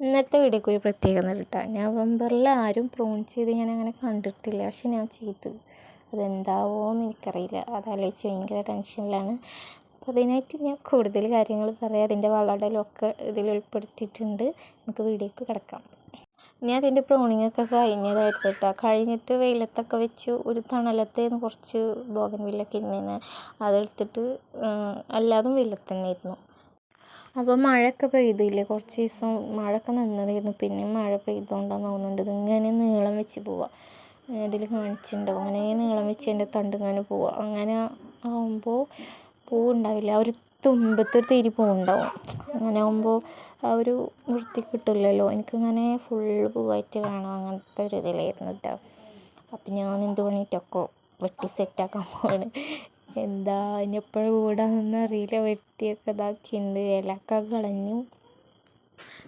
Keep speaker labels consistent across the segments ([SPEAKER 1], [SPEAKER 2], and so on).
[SPEAKER 1] ഇന്നത്തെ വീഡിയോക്ക് ഒരു പ്രത്യേകത കേട്ടോ നവംബറിൽ ആരും പ്രൂൺ ചെയ്ത് ഞാൻ അങ്ങനെ കണ്ടിട്ടില്ല. പക്ഷെ ഞാൻ ചെയ്തു. അതെന്താവോന്ന് എനിക്കറിയില്ല. അതാലോചിച്ച് ഭയങ്കര ടെൻഷനിലാണ്. അപ്പോൾ അതിനായിട്ട് ഞാൻ കൂടുതൽ കാര്യങ്ങൾ പറയാം. അതിന്റെ വളടലൊക്കെ ഇതിൽ ഉൾപ്പെടുത്തിയിട്ടുണ്ട്. നമുക്ക് വീഡിയോക്ക് കിടക്കാം. ഞാൻ അതിന്റെ പ്രോണിങ്ങൊക്കെ കഴിഞ്ഞതായിരുന്നു കേട്ടോ. കഴിഞ്ഞിട്ട് വെയിലത്തൊക്കെ വെച്ചു ഒരു തണലത്തേന്ന് കുറച്ച് ബോഗൻവില്ലൊക്കെ ഇരുന്നേന് അതെടുത്തിട്ട് അല്ലാതും വെയിലത്ത് തന്നെയായിരുന്നു. അപ്പോൾ മഴയൊക്കെ പെയ്തില്ലേ? കുറച്ച് ദിവസം മഴയൊക്കെ നിന്നതായിരുന്നു പിന്നെ മഴ പെയ്തുകൊണ്ടാന്ന് തോന്നുന്നുണ്ട്. ഇതിങ്ങനെ നീളം വെച്ച് പോവാം. ഇതിൽ കാണിച്ചിട്ടുണ്ടാവും. അങ്ങനെ നീളം വെച്ച് എന്റെ തണ്ട് ഇങ്ങനെ പോവുക അങ്ങനെ ആകുമ്പോൾ പൂവുണ്ടാവില്ല. ആ ഒരു തുമ്പത്തൊരു തിരി പൂവുണ്ടാവും. അങ്ങനെ ആകുമ്പോൾ ആ ഒരു വൃത്തി കിട്ടില്ലല്ലോ. എനിക്കിങ്ങനെ ഫുള്ള് പൂവായിട്ട് വേണം അങ്ങനത്തെ ഒരു ഇതിലായിരുന്നു കേട്ടോ അപ്പം ഞാൻ എന്ത് പണിയിട്ടൊക്കെ? വെട്ടി സെറ്റാക്കാൻ പോവാണ്. എന്താ ഇനിയിപ്പോഴും കൂടാന്നൊന്നും അറിയില്ല. വെട്ടിയൊക്കെ ഇതാക്കിയിട്ടുണ്ട് ഇലക്കെ കളഞ്ഞു.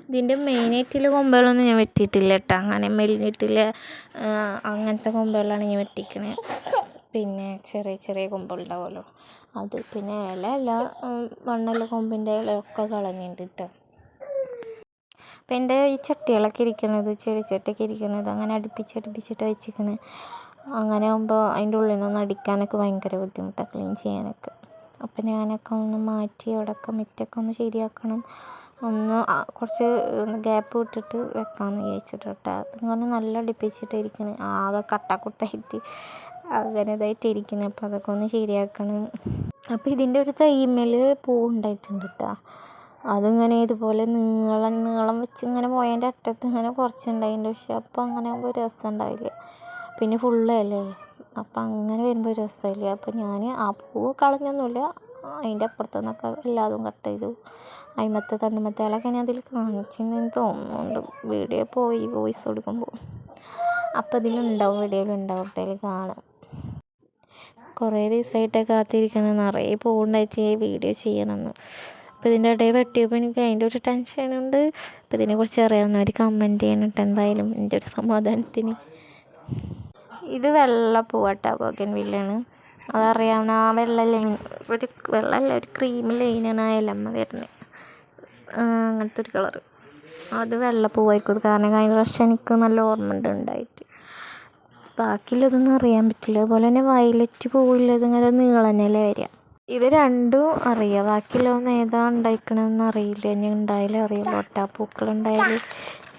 [SPEAKER 1] ഇതിന്റെ മെയിനായിട്ടുള്ള കൊമ്പുകളൊന്നും ഞാൻ വെട്ടിയിട്ടില്ല കേട്ടോ അങ്ങനെ മെലിഞ്ഞിട്ടില്ല. അങ്ങനത്തെ കൊമ്പുകളാണ് ഞാൻ വെട്ടിക്കണേ. പിന്നെ ചെറിയ ചെറിയ കൊമ്പുണ്ടാവുമല്ലോ അത് പിന്നെ ഇല അല്ല മണ്ണല്ല കൊമ്പിന്റെ ഇലയൊക്കെ കളഞ്ഞിട്ടുണ്ട് കേട്ടോ അപ്പം എന്റെ ഈ ചട്ടികളൊക്കെ ഇരിക്കണത് ചെറിയ ചട്ടിയൊക്കെ ഇരിക്കണത് അങ്ങനെ അടുപ്പിച്ച് അടുപ്പിച്ചിട്ട് വെച്ചിരിക്കണത് അങ്ങനെ ആകുമ്പോൾ അതിന്റെ ഉള്ളിൽ നിന്ന് അടിക്കാനൊക്കെ ഭയങ്കര ബുദ്ധിമുട്ടാണ് ക്ലീൻ ചെയ്യാനൊക്കെ. അപ്പം ഞാനൊക്കെ ഒന്ന് മാറ്റി അവിടെയൊക്കെ മുറ്റമൊക്കെ ഒന്ന് ശരിയാക്കണം. ഒന്ന് കുറച്ച് ഗ്യാപ്പ് വിട്ടിട്ട് വെക്കാമെന്ന് വിചാരിച്ചിട്ട്. കേട്ടോ പറഞ്ഞാൽ നല്ല അടുപ്പിച്ചിട്ട് ഇരിക്കുന്നത് ആകെ കട്ടാക്കുട്ടായിട്ട് അങ്ങനെ ഇതായിട്ട് ഇരിക്കുന്നത് അപ്പോൾ അതൊക്കെ ഒന്ന് ശരിയാക്കണം. അപ്പോൾ ഇതിന്റെ ഒരു തൈമേൽ പൂ ഉണ്ടായിട്ടുണ്ട് കേട്ടോ അതിങ്ങനെ ഇതുപോലെ നീളം നീളം വെച്ച് ഇങ്ങനെ പോയതിന്റെ അറ്റത്ത് ഇങ്ങനെ കുറച്ചുണ്ടായിട്ടുണ്ട്. പക്ഷെ അപ്പോൾ അങ്ങനെ ആകുമ്പോൾ രസം ഉണ്ടാവില്ല. പിന്നെ ഫുള്ള് അല്ലേ അപ്പം അങ്ങനെ വരുമ്പോൾ രസമില്ല അപ്പം ഞാൻ ആ പൂവ് കളഞ്ഞൊന്നുമില്ല അതിന്റെ അപ്പുറത്തു നിന്നൊക്കെ എല്ലാതും കട്ട് ചെയ്തു. അതിമത്തെ തണ്ടുമത്തേലൊക്കെ ഞാൻ അതിൽ കാണിച്ചെന്ന് തോന്നുന്നുണ്ട്. വീഡിയോ പോയി വോയിസ് കൊടുക്കുമ്പോൾ അപ്പം ഇതിലുണ്ടാവും വീഡിയോയിലുണ്ടാവും അതിൽ കാണാം. കുറേ ദിവസമായിട്ട് കാത്തിരിക്കണം. നിറയെ ഈ വീഡിയോ ചെയ്യണമെന്ന് അപ്പോൾ ഇതിന്റെ ഇടയിൽ വെട്ടിയപ്പോൾ എനിക്ക് അതിന്റെ ഒരു ടെൻഷനുണ്ട് അപ്പോൾ ഇതിനെക്കുറിച്ച് അറിയാവുന്നവർ കമന്റ് ചെയ്യണിട്ട് എന്തായാലും. എന്റെ ഒരു സമാധാനത്തിന്. ഇത് വെള്ള പൂവാട്ടോ ബോഗൻ വില്ലാണ് അതറിയാവുന്ന ആ വെള്ള ലൈൻ ഒരു വെള്ളമല്ല ഒരു ക്രീം ലൈനാണ് ആ ഇലമ്മ വരുന്നത് അങ്ങനത്തെ ഒരു കളറ് അത് വെള്ള പൂവായിരിക്കും. കാരണം കഴിഞ്ഞ പ്രാവശ്യം എനിക്ക് നല്ല ഓർമ്മ ഉണ്ട് ഉണ്ടായിട്ട്. ബാക്കിയുള്ളതൊന്നും അറിയാൻ പറ്റില്ല. അതുപോലെ തന്നെ വയലറ്റ് പൂവുള്ളത് ഇങ്ങനെ നീളനല്ലേ വരിക. ഇത് രണ്ടും അറിയാം. ബാക്കിയുള്ളതൊന്നും ഏതാ ഉണ്ടായിക്കണമെന്ന് അറിയില്ല. ഇനി ഉണ്ടായാലും അറിയാം. ഒട്ടാപ്പൂക്കൾ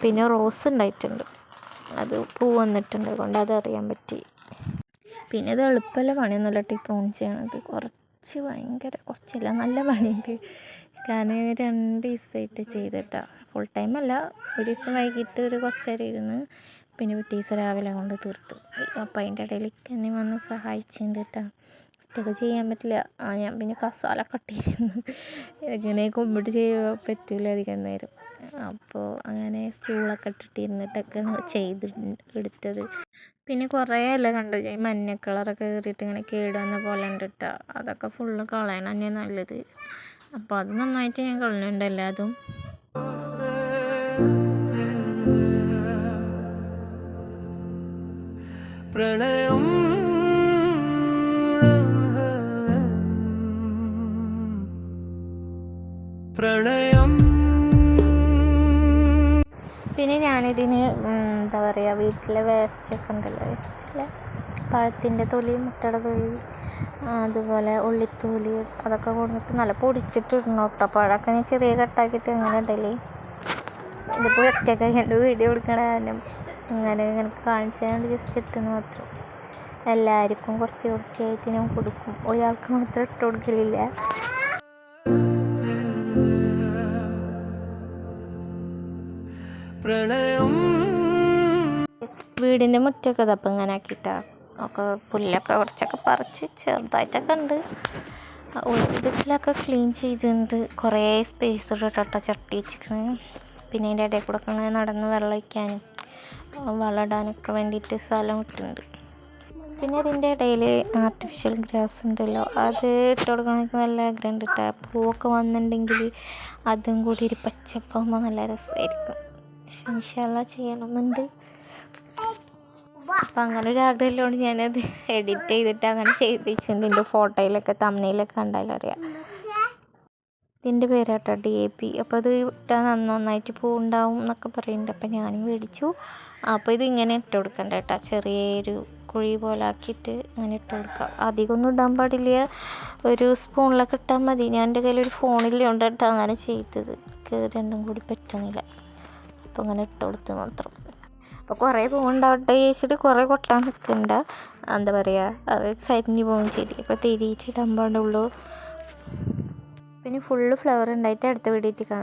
[SPEAKER 1] പിന്നെ റോസ് ഉണ്ടായിട്ടുണ്ട്. അത് പൂ വന്നിട്ടുണ്ട്. അതുകൊണ്ട് അത് അറിയാൻ പറ്റി. പിന്നെ ഇത് എളുപ്പമല്ല പണിയൊന്നുമല്ല ടി പ്രൂൺ ചെയ്യണത്. കുറച്ച് ഭയങ്കര കുറച്ചല്ല നല്ല പണിയുണ്ട്. കാരണം രണ്ട് ദിവസമായിട്ട് ചെയ്തിട്ടാണ് ഫുൾ ടൈം അല്ല. ഒരു ദിവസം വൈകിട്ട് ഒരു കുറച്ച് നേരം ഇരുന്ന് പിന്നെ ദിവസം രാവിലെ കൊണ്ട് തീർത്തു. അപ്പം അതിന്റെ ഇടയിൽ എന്നെ വന്ന് സഹായിച്ചിട്ടുണ്ട് കേട്ടോ. ഒറ്റയ്ക്ക് ചെയ്യാൻ പറ്റില്ല. ആ ഞാൻ പിന്നെ കസാല കട്ടിയിരുന്നു ഇങ്ങനെ കുമ്പിട്ട് ചെയ്യാൻ പറ്റില്ല അധികം നേരം. അപ്പോൾ അങ്ങനെ സ്റ്റൂളൊക്കെ ഇട്ടിട്ട് ഇരുന്നിട്ടൊക്കെ ചെയ്ത് എടുത്തത് പിന്നെ കുറേ അല്ല കണ്ടു ഈ മഞ്ഞ കളറൊക്കെ കയറിയിട്ട് ഇങ്ങനെ കേടുവന്ന പോലെ ഉണ്ട് കേട്ടോ അതൊക്കെ ഫുള്ള് കളയണം തന്നെ നല്ലത്. അപ്പോൾ അത് നന്നായിട്ട് ഞാൻ കളഞ്ഞിട്ടുണ്ട് എല്ലാതും.
[SPEAKER 2] പ്രണയം
[SPEAKER 1] പിന്നെ ഞാനിതിന് എന്താ പറയുക വീട്ടിലെ വേസ്റ്റൊക്കെ ഉണ്ടല്ലോ വേസ്റ്റിലെ പഴത്തിന്റെ തൊലി മുട്ടയുടെ തൊലി അതുപോലെ ഉള്ളിത്തോലി അതൊക്കെ കൊണ്ടിട്ട് നല്ല പൊടിച്ചിട്ട് ഇടണം കേട്ടോ പഴമൊക്കെ ഞാൻ ചെറിയ കട്ടാക്കിയിട്ട് അങ്ങനെ ഇടൽ. ഇതിപ്പോൾ ഒറ്റയ്ക്ക് എന്റെ വീഡിയോ എടുക്കണ കാരണം ഇങ്ങനെ ഇങ്ങനെ കൊണ്ട് ജസ്റ്റ് ഇട്ടെന്ന് മാത്രം. എല്ലാവർക്കും കുറച്ച് കുറച്ചായിട്ട് ഞാൻ കൊടുക്കും. ഒരാൾക്ക് മാത്രം ഇട്ട് കൊടുക്കലില്ല.
[SPEAKER 2] പ്രണയം
[SPEAKER 1] വീടിന്റെ മുറ്റൊക്കെ ഇതപ്പം ഇങ്ങനെ ആക്കിയിട്ടാ. ഒക്കെ പുല്ലൊക്കെ കുറച്ചൊക്കെ പറിച്ച് ചെറുതായിട്ടൊക്കെ ഉണ്ട്. വിധത്തിലൊക്കെ ക്ലീൻ ചെയ്തിട്ടുണ്ട്. കുറേ സ്പേസ് ഇട്ടിട്ടോ ചട്ടി വെച്ചിട്ട് പിന്നെ അതിന്റെ ഇടയിൽ കൂടെ ഒക്കെ ഇങ്ങനെ നടന്ന് വെള്ളം ഒഴിക്കാനും വളം ഇടാനൊക്കെ വേണ്ടിയിട്ട് സ്ഥലം ഇട്ടിട്ടുണ്ട് പിന്നെ അതിന്റെ ഇടയിൽ ആർട്ടിഫിഷ്യൽ ഗ്രാസ് ഉണ്ടല്ലോ അത് ഇട്ട് കൊടുക്കണമെങ്കിൽ നല്ല ആഗ്രഹമുണ്ട് കേട്ടോ. പൂവൊക്കെ വന്നിട്ടുണ്ടെങ്കിൽ അതും കൂടി ഒരു പച്ചപ്പാകുമ്പോൾ നല്ല രസമായിരിക്കും ഇൻഷാല്ല ചെയ്യണമെന്നുണ്ട് അപ്പം അങ്ങനെ ഒരു ആഗ്രഹമുള്ളതുകൊണ്ട് ഞാനത് എഡിറ്റ് ചെയ്തിട്ട് അങ്ങനെ ചെയ്തിട്ടുണ്ട് എന്റെ ഫോട്ടോയിലൊക്കെ തമ്മനയിലൊക്കെ കണ്ടാലറിയാം ഇതിന്റെ പേരാട്ടോ ഡി എ പി അപ്പോൾ അത് ഇട്ടാൽ നന്നായിട്ട് പൂവുണ്ടാവും എന്നൊക്കെ പറയുന്നുണ്ട് അപ്പം ഞാനും മേടിച്ചു. അപ്പോൾ ഇത് ഇങ്ങനെ ഇട്ട് കൊടുക്കണ്ട കേട്ടോ ചെറിയൊരു കുഴി പോലെ ആക്കിയിട്ട് അങ്ങനെ ഇട്ട് കൊടുക്കാം. അധികമൊന്നും ഇടാൻ പാടില്ല. ഒരു സ്പൂണിലൊക്കെ ഇട്ടാൽ മതി. ഞാൻ എന്റെ കയ്യിൽ ഒരു ഫോണിലുണ്ട് കേട്ടോ അങ്ങനെ ചെയ്തത്. എനിക്ക് രണ്ടും കൂടി പറ്റുന്നില്ല. അപ്പോൾ അങ്ങനെ ഇട്ട് കൊടുത്ത് മാത്രം. അപ്പോൾ കുറേ പൂവുണ്ടാവട്ടെ ചേച്ചിട്ട് കുറേ കൊട്ടാൻ നിൽക്കണ്ട എന്താ പറയുക അത് കരിഞ്ഞു പോകും ചെടി അപ്പോൾ തിരിച്ചിടാൻ പാടുള്ളൂ പിന്നെ ഫുള്ള് ഫ്ലവർ ഉണ്ടായിട്ട് അടുത്ത വീഡിയോയിൽ കാണാം.